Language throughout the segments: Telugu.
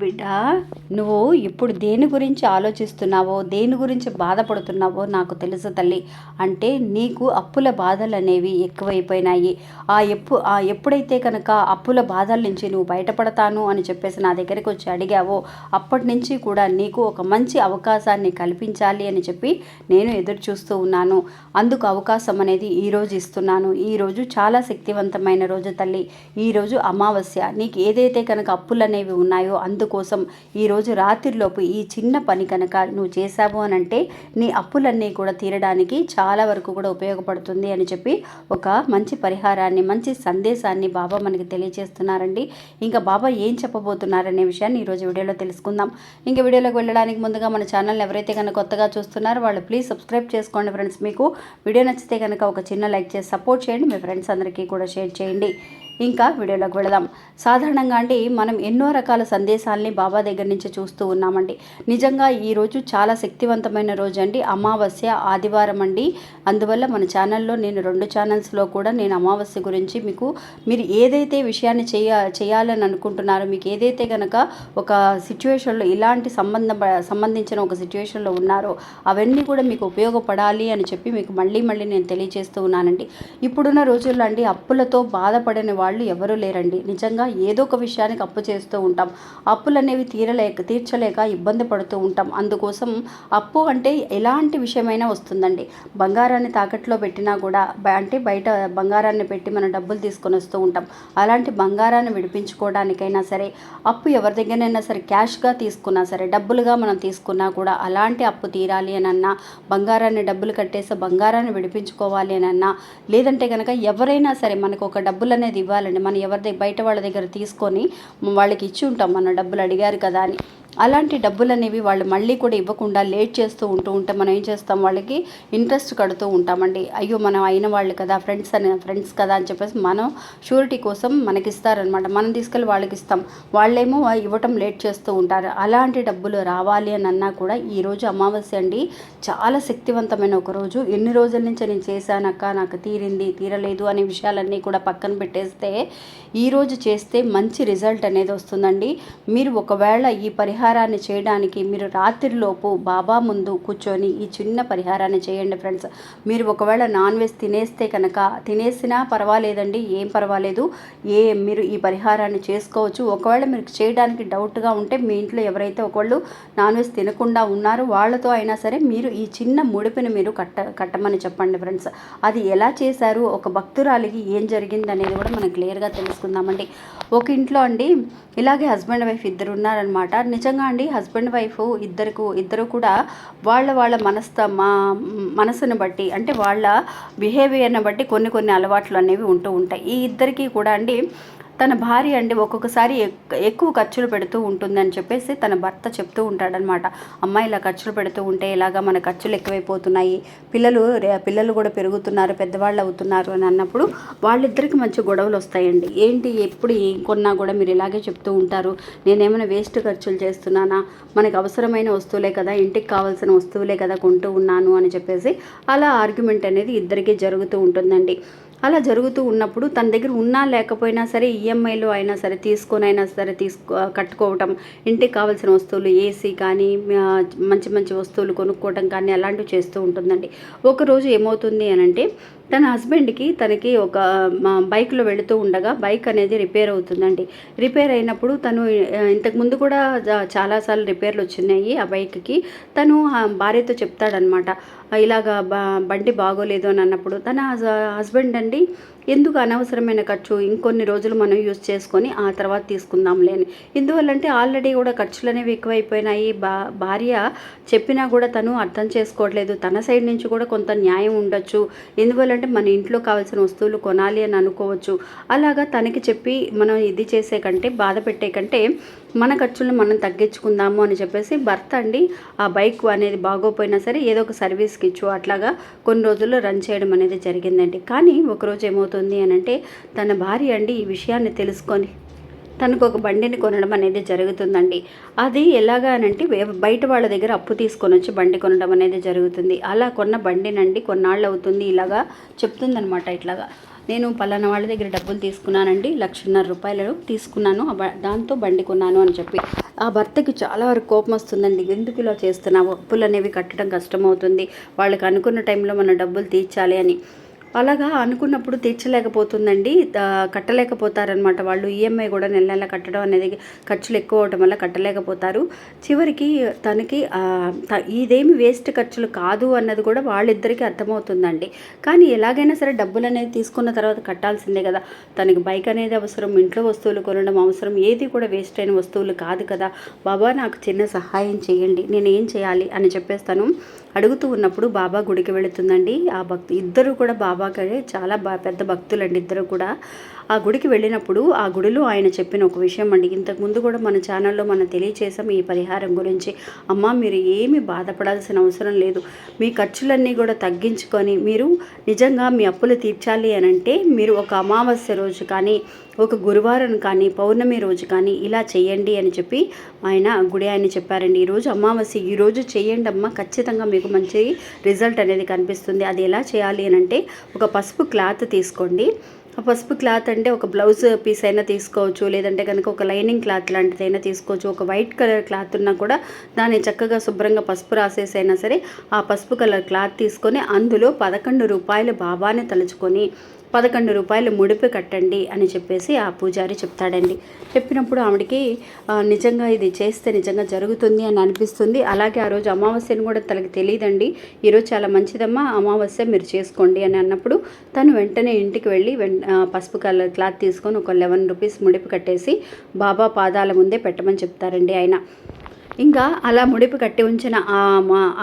బిడ్డ నువ్వు ఇప్పుడు దేని గురించి ఆలోచిస్తున్నావో దేని గురించి బాధపడుతున్నావో నాకు తెలుసు తల్లి. అంటే నీకు అప్పుల బాధలు అనేవి ఎక్కువైపోయినాయి. ఆ ఎప్పు ఆ ఎప్పుడైతే కనుక అప్పుల బాధల నుంచి నువ్వు బయటపడతాను అని చెప్పేసి నా దగ్గరికి వచ్చి అడిగావో అప్పటి నుంచి కూడా నీకు ఒక మంచి అవకాశాన్ని కల్పించాలి అని చెప్పి నేను ఎదురు చూస్తూ ఉన్నాను. అందుకు అవకాశం అనేది ఈరోజు ఇస్తున్నాను. ఈరోజు చాలా శక్తివంతమైన రోజు తల్లి. ఈరోజు అమావాస్య. నీకు ఏదైతే కనుక అప్పులు అనేవి ఉన్నాయో అందుకోసం ఈరోజు రాత్రిలోపు ఈ చిన్న పని కనుక నువ్వు చేశావు అని అంటే నీ అప్పులన్నీ కూడా తీరడానికి చాలా వరకు కూడా ఉపయోగపడుతుంది అని చెప్పి ఒక మంచి పరిహారాన్ని మంచి సందేశాన్ని బాబా మనకి తెలియజేస్తున్నారండి. ఇంకా బాబా ఏం చెప్పబోతున్నారనే విషయాన్ని ఈరోజు వీడియోలో తెలుసుకుందాం. ఇంకా వీడియోలోకి వెళ్ళడానికి ముందుగా మన ఛానల్ ఎవరైతే కనుక కొత్తగా చూస్తున్నారో వాళ్ళు ప్లీజ్ సబ్స్క్రైబ్ చేసుకోండి ఫ్రెండ్స్. మీకు వీడియో నచ్చితే కనుక ఒక చిన్న లైక్ చేసి సపోర్ట్ చేయండి. మీ ఫ్రెండ్స్ అందరికీ కూడా షేర్ చేయండి. ఇంకా వీడియోలోకి వెళదాం. సాధారణంగా అండి మనం ఎన్నో రకాల సందేశాల్ని బాబా దగ్గర నుంచి చూస్తూ ఉన్నామండి. నిజంగా ఈరోజు చాలా శక్తివంతమైన రోజు అండి. అమావాస్య ఆదివారం అండి. అందువల్ల మన ఛానల్లో నేను రెండు ఛానల్స్లో కూడా నేను అమావాస్య గురించి మీకు మీరు ఏదైతే విషయాన్ని చేయ చేయాలని అనుకుంటున్నారో మీకు ఏదైతే కనుక ఒక సిచ్యువేషన్లో ఇలాంటి సంబంధం సంబంధించిన ఒక సిచ్యువేషన్లో ఉన్నారో అవన్నీ కూడా మీకు ఉపయోగపడాలి అని చెప్పి మీకు మళ్ళీ మళ్ళీ నేను తెలియజేస్తూ ఉన్నానండి. ఇప్పుడున్న రోజుల్లో అండి అప్పులతో బాధపడని వాళ్ళు ఎవరూ లేరండి. నిజంగా ఏదో ఒక విషయానికి అప్పు చేస్తూ ఉంటాం. అప్పులు అనేవి తీరలేక తీర్చలేక ఇబ్బంది పడుతూ ఉంటాం. అందుకోసం అప్పు అంటే ఎలాంటి విషయమైనా వస్తుందండి. బంగారాన్ని తాకట్లో పెట్టినా కూడా అంటే బయట బంగారాన్ని పెట్టి మనం డబ్బులు తీసుకొని వస్తూ ఉంటాం. అలాంటి బంగారాన్ని విడిపించుకోవడానికైనా సరే అప్పు ఎవరి దగ్గరైనా సరే క్యాష్గా తీసుకున్నా సరే డబ్బులుగా మనం తీసుకున్నా కూడా అలాంటి అప్పు తీరాలి అని అన్నా బంగారాన్ని డబ్బులు కట్టేసి బంగారాన్ని విడిపించుకోవాలి అని అన్నా లేదంటే కనుక ఎవరైనా సరే మనకు ఒక డబ్బులు అనేది ఇవ్వాలండి మనం ఎవరి దగ్గర బయట వాళ్ళ దగ్గర తీసుకొని వాళ్ళకి ఇచ్చి ఉంటాం. మన డబ్బులు అడిగారు కదా అని. అలాంటి డబ్బులు అనేవి వాళ్ళు మళ్ళీ కూడా ఇవ్వకుండా లేట్ చేస్తూ ఉంటూ ఉంటే మనం ఏం చేస్తాం? వాళ్ళకి ఇంట్రెస్ట్ కడుతూ ఉంటామండి. అయ్యో మనం అయిన వాళ్ళు కదా ఫ్రెండ్స్ అని ఫ్రెండ్స్ కదా అని చెప్పేసి మనం షూరిటీ కోసం మనకి ఇస్తారనమాట మనం తీసుకెళ్ళి వాళ్ళకి ఇస్తాం వాళ్ళేమో ఇవ్వటం లేట్ చేస్తూ ఉంటారు. అలాంటి డబ్బులు రావాలి అని అన్నా కూడా ఈరోజు అమావాస్య అండి. చాలా శక్తివంతమైన ఒక రోజు. ఎన్ని రోజుల నుంచి నేను చేశానక్క నాకు తీరింది తీరలేదు అనే విషయాలన్నీ కూడా పక్కన పెట్టేస్తే ఈరోజు చేస్తే మంచి రిజల్ట్ అనేది వస్తుందండి. మీరు ఒకవేళ ఈ పరిహారం పరిహారాన్ని చేయడానికి మీరు రాత్రిలోపు బాబా ముందు కూర్చొని ఈ చిన్న పరిహారాన్ని చేయండి ఫ్రెండ్స్. మీరు ఒకవేళ నాన్ వెజ్ తినేస్తే కనుక తినేసినా పర్వాలేదండి ఏం పర్వాలేదు. ఏ మీరు ఈ పరిహారాన్ని చేసుకోవచ్చు. ఒకవేళ మీరు చేయడానికి డౌట్గా ఉంటే మీ ఇంట్లో ఎవరైతే ఒకళ్ళు నాన్ వెజ్ తినకుండా ఉన్నారో వాళ్ళతో అయినా సరే మీరు ఈ చిన్న ముడిపిని మీరు కట్ట కట్టమని చెప్పండి ఫ్రెండ్స్. అది ఎలా చేశారు? ఒక భక్తురాలికి ఏం జరిగింది అనేది కూడా మనం క్లియర్గా తెలుసుకుందామండి. ఒక ఇంట్లో అండి ఇలాగే హస్బెండ్ వైఫ్ ఇద్దరు ఉన్నారనమాట నిజంగా అండి. హస్బెండ్ వైఫ్ ఇద్దరికి ఇద్దరు కూడా వాళ్ళ వాళ్ళ మనస్త మా మనసును బట్టి అంటే వాళ్ళ బిహేవియర్ని బట్టి కొన్ని కొన్ని అలవాట్లు అనేవి ఉంటూ ఉంటాయి. ఈ ఇద్దరికీ కూడా అండి తన భార్య అండి ఒక్కొక్కసారి ఎక్- ఎక్కువ ఖర్చులు పెడుతూ ఉంటుందని చెప్పేసి తన భర్త చెప్తూ ఉంటాడనమాట. అమ్మాయి ఇలా ఖర్చులు పెడుతూ ఉంటే ఇలాగా మన ఖర్చులు ఎక్కువైపోతున్నాయి? పిల్లలు పిల్లలు కూడా పెరుగుతున్నారు పెద్దవాళ్ళు అవుతున్నారు అని అన్నప్పుడు వాళ్ళిద్దరికి మంచి గొడవలు వస్తాయండి. ఏంటి ఎప్పుడు ఏం కొన్నా కూడా మీరు ఇలాగే చెప్తూ ఉంటారు? నేనేమైనా వేస్ట్ ఖర్చులు చేస్తున్నానా? మనకు అవసరమైన వస్తువులే కదా ఇంటికి కావాల్సిన వస్తువులే కదా కొంటూ ఉన్నాను అని చెప్పేసి అలా ఆర్గ్యుమెంట్ అనేది ఇద్దరికీ జరుగుతూ ఉంటుందండి. అలా జరుగుతూ ఉన్నప్పుడు తన దగ్గర ఉన్నా లేకపోయినా సరే ఈఎంఐలో అయినా సరే తీసుకొని అయినా సరే తీసుకో కట్టుకోవటం ఇంటికి కావాల్సిన వస్తువులు ఏసీ కానీ మంచి మంచి వస్తువులు కొనుక్కోవటం కానీ అలాంటివి చేస్తూ ఉంటుందండి. ఒకరోజు ఏమవుతుంది అని అంటే తన హస్బెండ్కి తనకి ఒక బైక్లో వెళుతూ ఉండగా బైక్ అనేది రిపేర్ అవుతుందండి. రిపేర్ అయినప్పుడు తను ఇంతకుముందు ఇంతకు ముందు కూడా చాలాసార్లు రిపేర్లు వచ్చినాయి ఆ బైక్కి. తను భార్యతో చెప్తాడనమాట ఇలాగా బండి బాగోలేదు అని అన్నప్పుడు తన హస్బెండ్ అండి ఎందుకు అనవసరమైన ఖర్చు? ఇంకొన్ని రోజులు మనం యూజ్ చేసుకొని ఆ తర్వాత తీసుకుందాంలే అని. ఎందువల్లంటే ఆల్రెడీ కూడా ఖర్చులు అనేవి ఎక్కువైపోయినాయి. బా భార్య చెప్పినా కూడా తను అర్థం చేసుకోవట్లేదు. తన సైడ్ నుంచి కూడా కొంత న్యాయం ఉండొచ్చు. ఎందువల్లంటే మన ఇంట్లో కావాల్సిన వస్తువులు కొనాలి అని అనుకోవచ్చు. అలాగా తనకి చెప్పి మనం ఇది చేసే కంటే బాధ పెట్టే కంటే మన ఖర్చులను మనం తగ్గించుకుందాము అని చెప్పేసి భర్త అండి ఆ బైక్ అనేది బాగోపోయినా సరే ఏదో ఒక సర్వీస్కి ఇచ్చు అట్లాగా కొన్ని రోజుల్లో రన్ చేయడం అనేది జరిగిందండి. కానీ ఒకరోజు ఏమవుతుంది అని అంటే తన భార్య అండి ఈ విషయాన్ని తెలుసుకొని తనకు ఒక బండిని కొనడం అనేది జరుగుతుందండి. అది ఎలాగానంటే బయట వాళ్ళ దగ్గర అప్పు తీసుకొని వచ్చి బండి కొనడం అనేది జరుగుతుంది. అలా కొన్న బండినండి కొన్నాళ్ళు అవుతుంది ఇలాగా చెప్తుందనమాట ఇట్లాగా. నేను పలానా వాళ్ళ దగ్గర డబ్బులు తీసుకున్నానండి లక్షన్నర రూపాయలు తీసుకున్నాను దాంతో బండి కొన్నాను అని చెప్పి. ఆ భర్తకి చాలా వరకు కోపం వస్తుందండి. ఎందుకు ఇలా చేస్తున్నావు? అప్పులు అనేవి కట్టడం కష్టమవుతుంది. వాళ్ళకి అనుకున్న టైంలో మనం డబ్బులు తీర్చాలి అని. అలాగా అనుకున్నప్పుడు తీర్చలేకపోతుందండి. కట్టలేకపోతారనమాట వాళ్ళు. ఈఎంఐ కూడా నెల నెల కట్టడం అనేది ఖర్చులు ఎక్కువ అవడం వల్ల కట్టలేకపోతారు. చివరికి తనకి ఇదేమి వేస్ట్ ఖర్చులు కాదు అన్నది కూడా వాళ్ళిద్దరికీ అర్థమవుతుందండి. కానీ ఎలాగైనా సరే డబ్బులు అనేది తీసుకున్న తర్వాత కట్టాల్సిందే కదా. తనకి బైక్ అనేది అవసరం ఇంట్లో వస్తువులు కొనడం అవసరం ఏది కూడా వేస్ట్ అయిన వస్తువులు కాదు కదా. బాబా నాకు చిన్న సహాయం చేయండి. నేను ఏం చేయాలి అని చెప్పేస్తాను. అడుగుతూ ఉన్నప్పుడు బాబా గుడికి వెళుతుందండి. ఆ భక్తు ఇద్దరు కూడా బాబాకి చాలా బా పెద్ద భక్తులండి ఇద్దరు కూడా. ఆ గుడికి వెళ్ళినప్పుడు ఆ గుడిలో ఆయన చెప్పిన ఒక విషయం అండి. ఇంతకుముందు కూడా మన ఛానల్లో మనం తెలియచేసాం ఈ పరిహారం గురించి. అమ్మ మీరు ఏమి బాధపడాల్సిన అవసరం లేదు. మీ ఖర్చులన్నీ కూడా తగ్గించుకొని మీరు నిజంగా మీ అప్పులు తీర్చాలి అని అంటే మీరు ఒక అమావాస్య రోజు కానీ ఒక గురువారం కానీ పౌర్ణమి రోజు కానీ ఇలా చేయండి అని చెప్పి ఆయన గుడి ఆయన చెప్పారండి. ఈరోజు అమావాస్య ఈ రోజు చేయండి అమ్మ ఖచ్చితంగా మీకు మంచి రిజల్ట్ అనేది కనిపిస్తుంది. అది ఎలా చేయాలి అని అంటే ఒక పసుపు క్లాత్ తీసుకోండి. పసుపు క్లాత్ అంటే ఒక బ్లౌజ్ పీస్ అయినా తీసుకోవచ్చు లేదంటే కనుక ఒక లైనింగ్ క్లాత్ లాంటిదైనా తీసుకోవచ్చు. ఒక వైట్ కలర్ క్లాత్ ఉన్నా కూడా దాన్ని చక్కగా శుభ్రంగా పసుపు రాసేసైనా సరే ఆ పసుపు కలర్ క్లాత్ తీసుకొని అందులో పదకొండు రూపాయలు బాబాని తలుచుకొని పదకొండు రూపాయలు ముడిపి కట్టండి అని చెప్పేసి ఆ పూజారి చెప్తాడండి. చెప్పినప్పుడు ఆవిడకి నిజంగా ఇది చేస్తే నిజంగా జరుగుతుంది అని అనిపిస్తుంది. అలాగే ఆ రోజు అమావాస్యను కూడా తనకి తెలియదండి. ఈరోజు చాలా మంచిదమ్మా అమావాస్య మీరు చేసుకోండి అని అన్నప్పుడు తను వెంటనే ఇంటికి వెళ్ళి వెన్ పసుపు కలర్ క్లాత్ తీసుకొని ఒక లెవెన్ రూపీస్ ముడిపు కట్టేసి బాబా పాదాల ముందే పెట్టమని చెప్తారండి ఆయన. ఇంకా అలా ముడిపు కట్టి ఉంచిన ఆ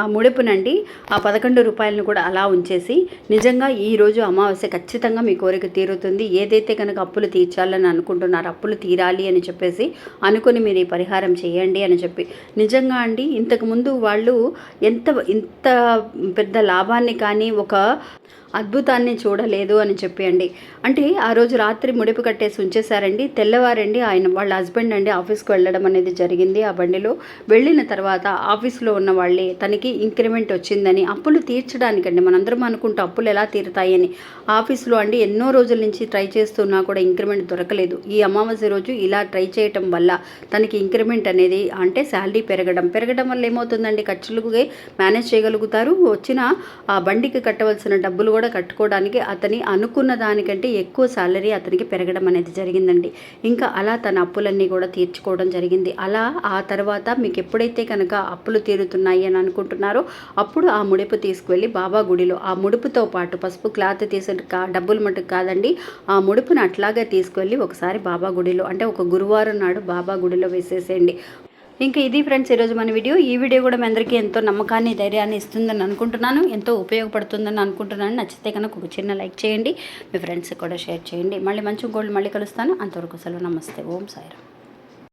ఆ ముడుపునండి ఆ పదకొండు రూపాయలను కూడా అలా ఉంచేసి నిజంగా ఈరోజు అమావాస్య ఖచ్చితంగా మీ కోరిక తీరుతుంది. ఏదైతే కనుక అప్పులు తీర్చాలని అనుకుంటున్నారో అప్పులు తీరాలి అని చెప్పేసి అనుకుని మీరు ఈ పరిహారం చేయండి అని చెప్పి. నిజంగా అండి ఇంతకుముందు వాళ్ళు ఎంత ఇంత పెద్ద లాభాన్ని కానీ ఒక అద్భుతాన్ని చూడలేదు అని చెప్పి అండి అంటే ఆ రోజు రాత్రి ముడిపు కట్టేసి ఉంచేశారండి తెల్లవారండి ఆయన వాళ్ళ హస్బెండ్ అండి ఆఫీస్కి వెళ్ళడం అనేది జరిగింది. ఆ బండిలో వెళ్ళిన తర్వాత ఆఫీస్లో ఉన్న వాళ్ళే తనకి ఇంక్రిమెంట్ వచ్చిందని అప్పులు తీర్చడానికండి. మనందరం అనుకుంటూ అప్పులు ఎలా తీరుతాయని ఆఫీస్లో అండి ఎన్నో రోజుల నుంచి ట్రై చేస్తున్నా కూడా ఇంక్రిమెంట్ దొరకలేదు. ఈ అమావాస్య రోజు ఇలా ట్రై చేయటం వల్ల తనకి ఇంక్రిమెంట్ అనేది అంటే శాలరీ పెరగడం పెరగడం వల్ల ఏమవుతుందండి? ఖర్చులుగా మేనేజ్ చేయగలుగుతారు. వచ్చిన ఆ బండికి కట్టవలసిన డబ్బులు కూడా కూడా కట్టుకోవడానికి అతని అనుకున్న దానికంటే ఎక్కువ శాలరీ అతనికి పెరగడం అనేది జరిగిందండి. ఇంకా అలా తన అప్పులన్నీ కూడా తీర్చుకోవడం జరిగింది. అలా ఆ తర్వాత మీకు ఎప్పుడైతే కనుక అప్పులు తీరుతున్నాయి అని అనుకుంటున్నారో అప్పుడు ఆ ముడుపు తీసుకువెళ్ళి బాబా గుడిలో ఆ ముడుపుతో పాటు పసుపు క్లాత్ తీసిన కా డబ్బులు మటుకు కాదండి ఆ ముడుపును అట్లాగే తీసుకువెళ్ళి ఒకసారి బాబా గుడిలో అంటే ఒక గురువారం నాడు బాబా గుడిలో వేసేసేయండి. ఇంకా ఇది ఫ్రెండ్స్ ఈరోజు మన వీడియో. ఈ వీడియో కూడా మీ అందరికీ ఎంతో నమ్మకాన్ని ధైర్యాన్ని ఇస్తుందని అనుకుంటున్నాను. ఎంతో ఉపయోగపడుతుందని అనుకుంటున్నాను. నచ్చితే కనుక ఒక చిన్న లైక్ చేయండి. మీ ఫ్రెండ్స్కి కూడా షేర్ చేయండి. మళ్ళీ మంచి గోల్డ్ మళ్ళీ కలుస్తాను. అంతవరకు సెలవు. నమస్తే. ఓం సాయిరామ్.